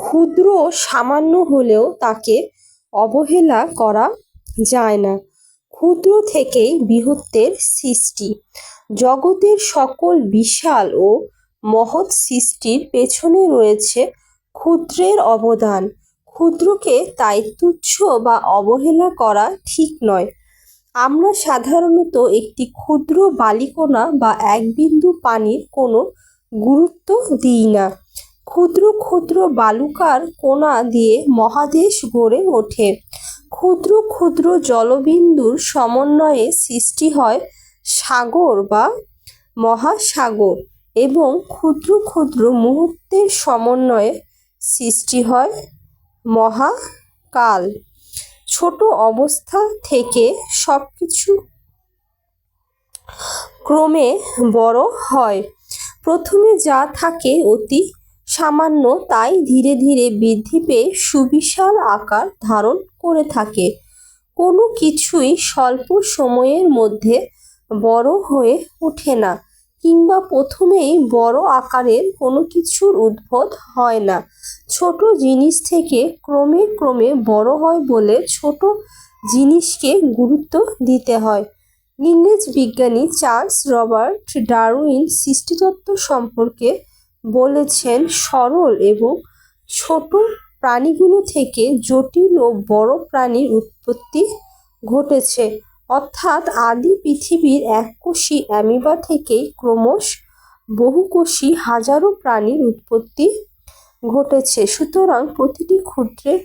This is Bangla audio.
ক্ষুদ্র সামান্য হলেও তাকে অবহেলা করা যায় না। ক্ষুদ্র থেকেই বৃহত্তের সৃষ্টি। জগতের সকল বিশাল ও মহৎ সৃষ্টির পেছনে রয়েছে ক্ষুদ্রের অবদান। ক্ষুদ্রকে তাই তুচ্ছ বা অবহেলা করা ঠিক নয়। আমরা সাধারণত একটি ক্ষুদ্র বালিকণা বা এক বিন্দু পানির কোনো গুরুত্ব দিই না। ক্ষুদ্র ক্ষুদ্র বালুকার কণা দিয়ে মহাদেশ গড়ে ওঠে। ক্ষুদ্র ক্ষুদ্র জলবিন্দুর সমন্বয়ে সৃষ্টি হয় সাগর বা মহাসাগর এবং ক্ষুদ্র ক্ষুদ্র মুহূর্তের সমন্বয়ে সৃষ্টি হয় মহাকাল। ছোট অবস্থা থেকে সব কিছু ক্রমে বড় হয়। প্রথমে যা থাকে অতি সামান্য তাই ধীরে ধীরে বৃদ্ধি পেয়ে সুবিশাল আকার ধারণ করে থাকে। কোনো কিছুই স্বল্প সময়ের মধ্যে বড় হয়ে ওঠে না কিংবা প্রথমেই বড় আকারের কোনো কিছুর উদ্ভব হয় না। ছোট জিনিস থেকে ক্রমে ক্রমে বড় হয় বলে ছোট জিনিসকে গুরুত্ব দিতে হয়। ইংরেজ বিজ্ঞানী চার্লস রবার্ট ডারউইন সৃষ্টিতত্ত্ব সম্পর্কে বলেছেন, সরল এবং ছোট প্রাণীগুলো থেকে জটিল ও বড় প্রাণীর উৎপত্তি ঘটেছে। অর্থাৎ আদি পৃথিবীর এককোষী অ্যামিবা থেকেই ক্রমশ বহুকোষী হাজারো প্রাণীর উৎপত্তি ঘটেছে। সুতরাং প্রতিটি ক্ষুদ্রের